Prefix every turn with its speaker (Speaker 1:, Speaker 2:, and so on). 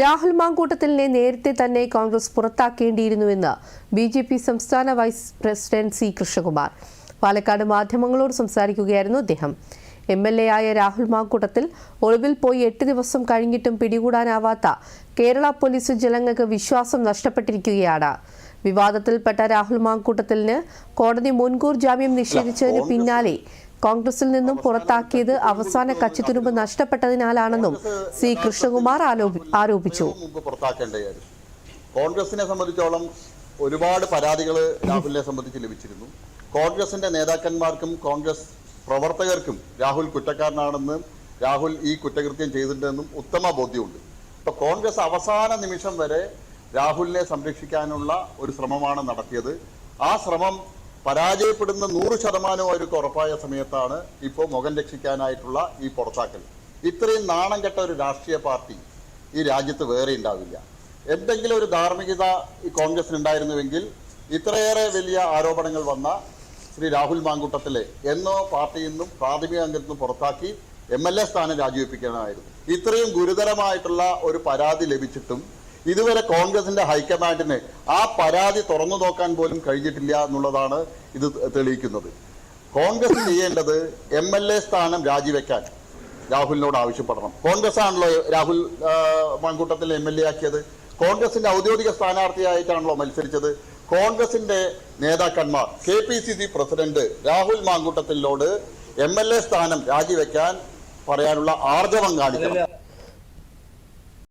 Speaker 1: രാഹുൽ മാങ്കൂട്ടത്തിലിനെ നേരത്തെ തന്നെ കോൺഗ്രസ് പുറത്താക്കേണ്ടിയിരുന്നുവെന്ന് ബി ജെ പി സംസ്ഥാന vice president C Krishnakumar Palakkad മാധ്യമങ്ങളോട് സംസാരിക്കുകയായിരുന്നു അദ്ദേഹം എം എൽ എ ആയ രാഹുൽ മാങ്കൂട്ടത്തിൽ ഒളിവിൽ പോയി എട്ട് ദിവസം കഴിഞ്ഞിട്ടും പിടികൂടാനാവാത്ത കേരള പോലീസ് ജനങ്ങൾക്ക് വിശ്വാസം നഷ്ടപ്പെട്ടിരിക്കുകയാണ് വിവാദത്തിൽപ്പെട്ട രാഹുൽ മാങ്കൂട്ടത്തിലിന് കോടതി മുൻകൂർ ജാമ്യം നിഷേധിച്ചതിന് പിന്നാലെ കോൺഗ്രസിൽ നിന്നും പുറത്താക്കിയത് അവസാന കക്ഷി തുരുമ്പ് നഷ്ടപ്പെട്ടതിനാലാണെന്നും സി കൃഷ്ണകുമാർ
Speaker 2: ആരോപിച്ചു കോൺഗ്രസിനെ സംബന്ധിച്ചോളം ഒരുപാട് പരാതികൾ രാഹുലിനെ സംബന്ധിച്ച് ലഭിച്ചിരുന്നു കോൺഗ്രസിന്റെ നേതാക്കന്മാർക്കും കോൺഗ്രസ് പ്രവർത്തകർക്കും രാഹുൽ കുറ്റക്കാരനാണെന്ന് രാഹുൽ ഈ കുറ്റകൃത്യം ചെയ്തിട്ടുണ്ടെന്നും ഉത്തമ ബോധ്യമുണ്ട് ഇപ്പോൾ കോൺഗ്രസ് അവസാന നിമിഷം വരെ രാഹുലിനെ സംരക്ഷിക്കാനുള്ള ഒരു ശ്രമമാണ് നടത്തിയത് ആ ശ്രമം പരാജയപ്പെടുന്ന നൂറ് ശതമാനം അവർക്ക് ഉറപ്പായ സമയത്താണ് ഇപ്പോൾ മുഖം രക്ഷിക്കാനായിട്ടുള്ള ഈ പുറത്താക്കൽ ഇത്രയും നാണം കെട്ട ഒരു രാഷ്ട്രീയ പാർട്ടി ഈ രാജ്യത്ത് വേറെ ഉണ്ടാവില്ല എന്തെങ്കിലും ഒരു ധാർമ്മികത ഈ കോൺഗ്രസിന് ഉണ്ടായിരുന്നുവെങ്കിൽ ഇത്രയേറെ വലിയ ആരോപണങ്ങൾ വന്ന ശ്രീ രാഹുൽ മാങ്കുട്ടത്തിലെ എന്നോ പാർട്ടിയിൽ നിന്നും പ്രാഥമിക അംഗത്തിൽ നിന്നും പുറത്താക്കി എം എൽ എ സ്ഥാനം രാജിവെപ്പിക്കണമായിരുന്നു ഇത്രയും ഗുരുതരമായിട്ടുള്ള ഒരു പരാതി ലഭിച്ചിട്ടും ഇതുവരെ കോൺഗ്രസിന്റെ ഹൈക്കമാൻഡിന് ആ പരാതി തുറന്നു നോക്കാൻ പോലും കഴിഞ്ഞിട്ടില്ല എന്നുള്ളതാണ് ഇത് തെളിയിക്കുന്നത് കോൺഗ്രസ് ചെയ്യേണ്ടത് എം എൽ എ സ്ഥാനം രാജിവെക്കാൻ രാഹുലിനോട് ആവശ്യപ്പെടണം കോൺഗ്രസ് ആണല്ലോ Rahul Mamkootathil M L A ആക്കിയത് കോൺഗ്രസിന്റെ ഔദ്യോഗിക സ്ഥാനാർത്ഥിയായിട്ടാണല്ലോ മത്സരിച്ചത് കോൺഗ്രസിന്റെ നേതാക്കന്മാർ K P C C president Rahul മാങ്കൂട്ടത്തിലോട് എം എൽ എ സ്ഥാനം രാജിവെക്കാൻ പറയാനുള്ള ആർജവം കാണിക്കണം